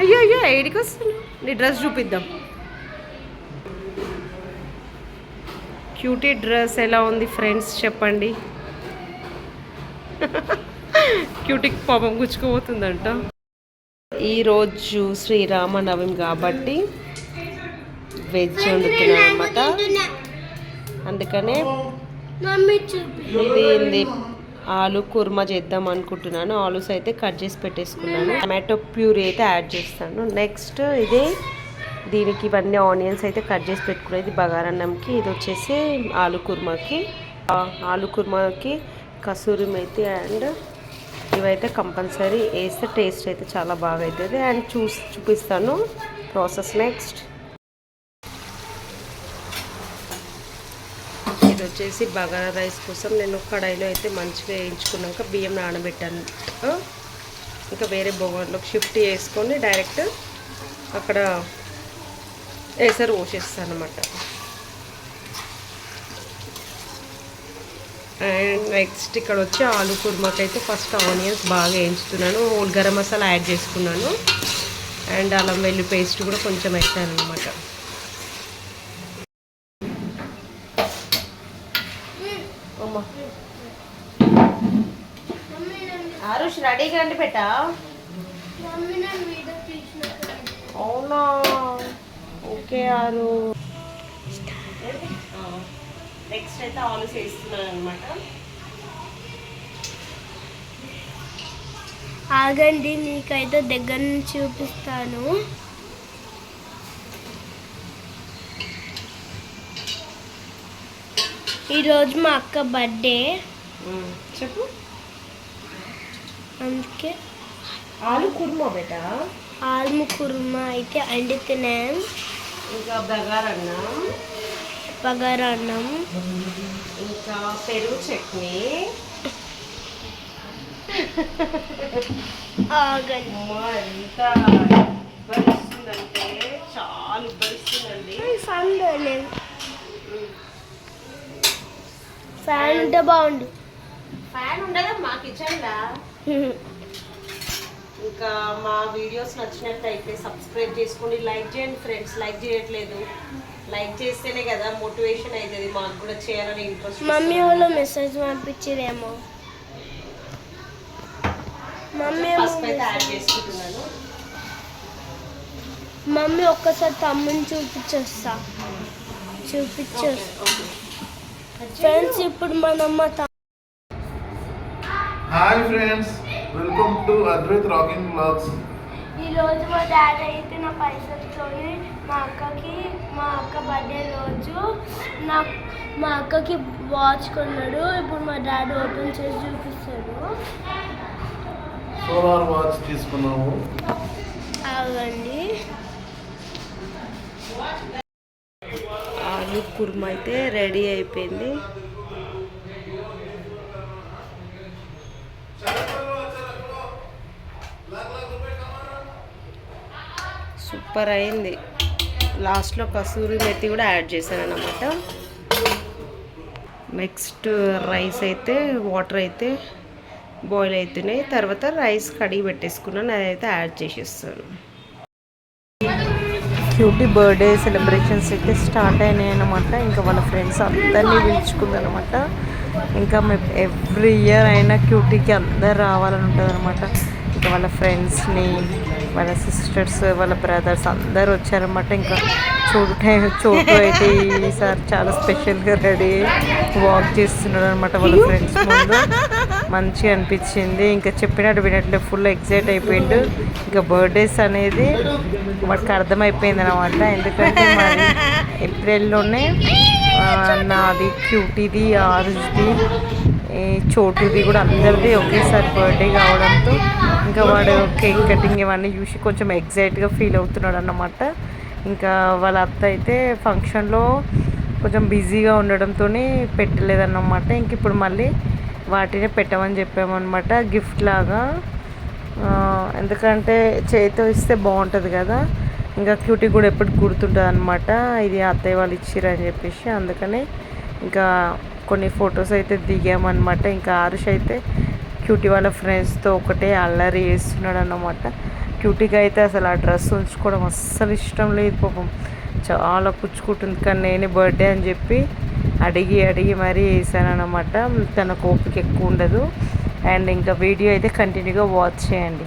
అయ్యో అయ్యో ఏడికి వస్తున్నావు? నీ డ్రెస్ చూపిద్దాం. క్యూటీ డ్రెస్ ఎలా ఉంది ఫ్రెండ్స్? చెప్పండి. క్యూటీకి పాపం గుచ్చుకుపోతుందంట. ఈరోజు శ్రీరామనవమి కాబట్టి వెజ్ వండుతున్నాను అనమాట అందుకనే ఇది ఆలు కుర్మా చేద్దాం అనుకుంటున్నాను. ఆలూస్ అయితే కట్ చేసి పెట్టేసుకున్నాను. టమాటో ప్యూరీ అయితే యాడ్ చేస్తాను. నెక్స్ట్ ఇది దీనికి ఇవన్నీ ఆనియన్స్ అయితే కట్ చేసి పెట్టుకున్నాను. ఇది బగారన్నంకి ఇది వచ్చేసి ఆలు కుర్మాకి. ఆలు కుర్మాకి కసూరి మేతి అండ్ ఇవైతే కంపల్సరీ వేస్తే టేస్ట్ అయితే చాలా బాగా అవుతుంది. అండ్ చూసి చూపిస్తాను ప్రాసెస్ నెక్స్ట్ ఇది వచ్చేసి బగారా రైస్ కోసం నేను కడాయిలో అయితే మంచిగా వేయించుకున్నాక బియ్యం నానబెట్టాను. ఇంకా వేరే బొగన్లోకి షిఫ్ట్ చేసుకొని డైరెక్ట్ అక్కడ వేసరి పోసేస్తాను అనమాట అండ్ నెక్స్ట్ ఇక్కడ వచ్చి ఆలు కుర్మాకి అయితే ఫస్ట్ ఆనియన్స్ బాగా వేయించుతున్నాను. హోల్ గరం మసాలా యాడ్ చేసుకున్నాను. అండ్ అల్లం వెల్లి పేస్ట్ కూడా కొంచెం వేసాను అనమాట అమ్మా మమ్మీ నన్ను ఆరుష్ రెడీగా అండి పెట్టా. అవునా? ఓకే ఆరు. నెక్స్ట్ అయితే ఆలూస్ వేస్తున్నాను అనమాట ఆగండి నీకైతే దగ్గర నుంచి చూపిస్తాను. ఈరోజు మా అక్క బర్త్డే. చెప్పు. అందుకే ఆలు కుర్మా బేటా? ఆల్ము కుర్మా అయితే వండుతున్నాం ఇంకా బగారన్నం బగారన్నం ఇంకా పెరుగు చట్నీ. ఎంత ఉబ్బరిస్తుందంటే చాలా ఉబ్బరిస్తుందండి ఫ్యాన్ లేదు. ఫ్యాన్ ఉంటే బాగుండు ఫ్యాన్ ఉండదా? మా కిచెన్లా ఇంకా మా వీడియోస్ నచ్చినట్టయితే సబ్స్క్రైబ్ చేసుకోండి. లైక్ చేయండి ఫ్రెండ్స్ లైక్ చేయట్లేదు. లైక్ చేస్తేనే కదా మోటివేషన్ అవుతుంది మాకు కూడా చేయాలని ఇంట్రెస్ట్ మమ్మీ వాళ్ళు మెసేజ్ పంపించిరేమో. మమ్మీ ఏమో ఫస్ట్ అయితే యాడ్ చేసుకుంటున్నాను. మమ్మీ ఒక్కసారి తమ్ముని చూపించొస్తా. చూపించొస్తా. ఫ్రెండ్స్ ఇప్పుడు మనమ్మ hi friends welcome to Advait rocking blogs ఈరోజు మా డాడీ అయితే నా పైసలతో మా అక్కకి మా అక్క బర్త్డే రోజు. నా మా అక్కకి వాచ్ కొన్నాడు. ఇప్పుడు మా డాడీ ఓపెన్ చేసి చూపిస్తాడు. సోలార్ వాచ్ తీసుకున్నాము. ఆగండి. ఆలు కుర్మా అయితే రెడీ అయిపోయింది. సూపర్ అయింది. లాస్ట్లో కసూరి మెత్తి కూడా యాడ్ చేశాను అనమాట నెక్స్ట్ రైస్ అయితే వాటర్ అయితే బాయిల్ అవుతున్నాయి తర్వాత రైస్ కడిగి పెట్టేసుకున్నాను. అదైతే యాడ్ చేసేస్తాను. క్యూటీ బర్త్డే సెలబ్రేషన్స్ అయితే స్టార్ట్ అయినాయి అనమాట ఇంకా వాళ్ళ ఫ్రెండ్స్ అందరినీ పిలుచుకుందనమాట ఇంకా మేము ఎవ్రీ ఇయర్ అయినా క్యూటీకి అందరు రావాలని ఉంటుంది అనమాట ఇంకా వాళ్ళ ఫ్రెండ్స్ని వాళ్ళ సిస్టర్స్ వాళ్ళ బ్రదర్స్ అందరు వచ్చారనమాట ఇంకా చోటు చోటు అయితే ఈసారి చాలా స్పెషల్గా రెడీ వాక్ చేస్తున్నాడు అనమాట వాళ్ళ ఫ్రెండ్స్ ముందు. మంచిగా అనిపించింది. ఇంకా చెప్పినట్టు వినట్లే ఫుల్ ఎగ్జైట్ అయిపోయిండు. ఇంకా బర్త్డేస్ అనేది వాడికి అర్థమైపోయింది అనమాట ఎందుకంటే ఏప్రిల్లోనే నాది క్యూటీది ఆరుజ్ది చోటుది కూడా అందరిది ఒకేసారి బర్త్డే కావడంతో ఇంకా వాడు కేక్ కటింగ్ ఇవన్నీ చూసి కొంచెం ఎగ్జైట్గా ఫీల్ అవుతున్నాడు అన్నమాట. ఇంకా వాళ్ళ అత్త అయితే ఫంక్షన్లో కొంచెం బిజీగా ఉండడంతో పెట్టలేదన్నమాట. ఇంక ఇప్పుడు మళ్ళీ వాటిని పెట్టమని చెప్పామన్నమాట. గిఫ్ట్ లాగా. ఎందుకంటే చేతితో ఇస్తే బాగుంటుంది కదా. ఇంకా క్యూటీ కూడా ఎప్పుడు గుర్తుంటుంది అనమాట ఇది అత్తయ్య వాళ్ళు ఇచ్చిరని చెప్పేసి అందుకని ఇంకా కొన్ని ఫొటోస్ అయితే దిగామన్నమాట. ఇంకా ఆరుష్ అయితే క్యూటీ వాళ్ళ ఫ్రెండ్స్తో ఒకటే అల్లరి చేస్తున్నాడు అన్నమాట క్యూటీగా అయితే అసలు ఆ డ్రెస్ ఉంచుకోవడం అస్సలు ఇష్టం లేదు పాపం. చాలా పుచ్చుకుంటుంది. కానీ నేనే బర్త్డే అని చెప్పి అడిగి అడిగి మరీ వేసాను అనమాట తన ఓపిక ఎక్కువ ఉండదు. అండ్ ఇంకా వీడియో అయితే కంటిన్యూగా వాచ్ చేయండి.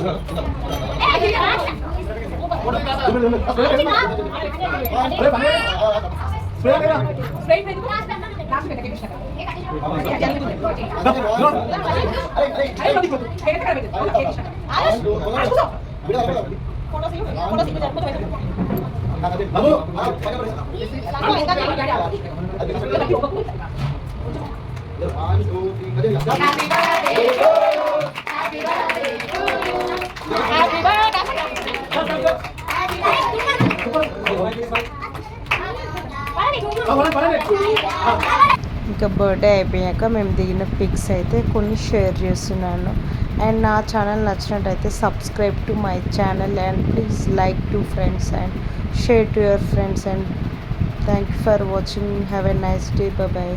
Happy birthday ఇంకా బర్త్డే అయిపోయాక మేము దిగిన పిక్స్ అయితే కొన్ని షేర్ చేస్తున్నాను. అండ్ నా ఛానల్ నచ్చినట్టయితే subscribe to my channel and please like to friends and share to your friends and thank you for watching. Have a nice day. Bye